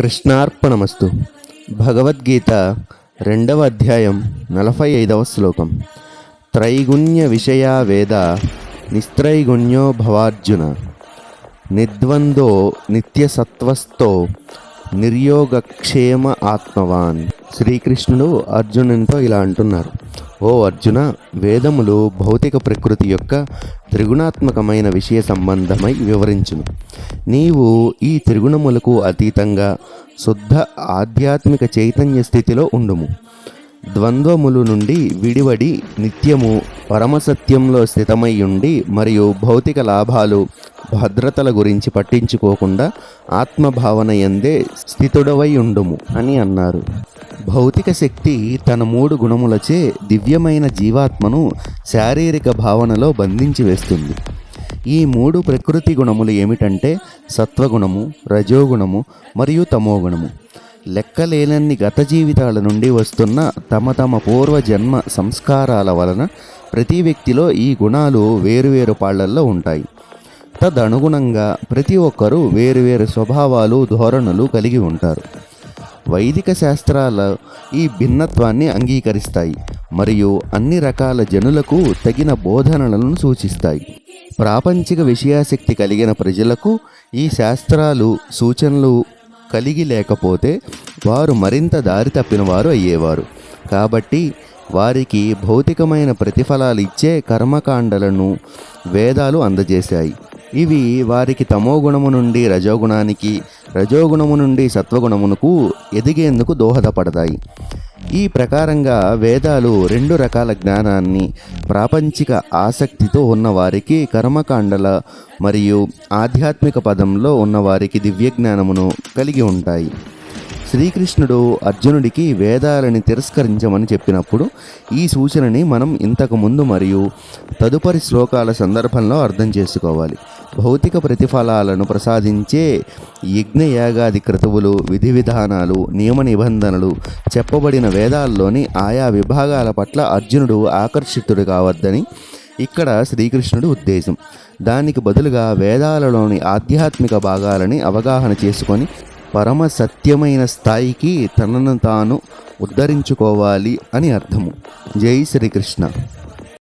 కృష్ణార్పణమస్తు. భగవద్గీత రెండవ అధ్యాయం నలభై ఐదవ శ్లోకం. త్రైగుణ్య విషయా వేద నిస్త్రైగుణ్యో భవార్జున. నిద్వందో నిత్యసత్వస్థో నిర్యోగక్షేమ ఆత్మవాన్. శ్రీకృష్ణుడు అర్జునునితో ఇలా అంటున్నారు. ఓ అర్జున వేదములు భౌతిక ప్రకృతి యొక్క త్రిగుణాత్మకమైన విషయ సంబంధమై వివరించును. నీవు ఈ త్రిగుణములకు అతీతంగా శుద్ధ ఆధ్యాత్మిక చైతన్య స్థితిలో ఉండుము. ద్వంద్వములు నుండి విడివడి నిత్యము పరమసత్యంలో స్థితమై ఉండి మరియు భౌతిక లాభాలు భద్రతల గురించి పట్టించుకోకుండా ఆత్మభావన ఎందే స్థితుడవై ఉండుము అని అన్నారు. భౌతిక శక్తి తన మూడు గుణములచే దివ్యమైన జీవాత్మను శారీరక భావనలో బంధించి వేస్తుంది. ఈ మూడు ప్రకృతి గుణములు ఏమిటంటే సత్వగుణము రజోగుణము మరియు తమోగుణము. లెక్కలేనన్ని గత జీవితాల నుండి వస్తున్న తమ తమ పూర్వ జన్మ సంస్కారాల వలన ప్రతి వ్యక్తిలో ఈ గుణాలు వేరువేరు పాళ్ళల్లో ఉంటాయి. తదనుగుణంగా ప్రతి ఒక్కరూ వేరువేరు స్వభావాలు ధోరణులు కలిగి ఉంటారు. వైదిక శాస్త్రాల ఈ భిన్నత్వాన్ని అంగీకరిస్తాయి మరియు అన్ని రకాల జనులకు తగిన బోధనలను సూచిస్తాయి. ప్రాపంచిక విషయాసక్తి కలిగిన ప్రజలకు ఈ శాస్త్రాలు సూచనలు కలిగి లేకపోతే వారు మరింత దారి తప్పిన వారు అయ్యేవారు. కాబట్టి వారికి భౌతికమైన ప్రతిఫలాలు ఇచ్చే కర్మకాండలను వేదాలు అందజేశాయి. ఇవి వారికి తమోగుణము నుండి రజోగుణానికి రజోగుణము నుండి సత్వగుణమునకు ఎదిగేందుకు దోహదపడతాయి. ఈ ప్రకారంగా వేదాలు రెండు రకాల జ్ఞానాన్ని ప్రాపంచిక ఆసక్తితో ఉన్నవారికి కర్మకాండల మరియు ఆధ్యాత్మిక పదంలో ఉన్నవారికి దివ్య జ్ఞానమును కలిగి ఉంటాయి. శ్రీకృష్ణుడు అర్జునుడికి వేదాలని తిరస్కరించమని చెప్పినప్పుడు ఈ సూచనని మనం ఇంతకు ముందు మరియు తదుపరి శ్లోకాల సందర్భంలో అర్థం చేసుకోవాలి. భౌతిక ప్రతిఫలాలను ప్రసాదించే యజ్ఞయాగాది క్రతువులు విధి విధానాలు నియమ నిబంధనలు చెప్పబడిన వేదాల్లోని ఆయా విభాగాల పట్ల అర్జునుడు ఆకర్షితుడు కావద్దని ఇక్కడ శ్రీకృష్ణుడి ఉద్దేశం. దానికి బదులుగా వేదాలలోని ఆధ్యాత్మిక భాగాలని అవగాహన చేసుకొని పరమ సత్యమైన స్థాయికి తనను తాను ఉద్ధరించుకోవాలి అని అర్థము. జై శ్రీకృష్ణ.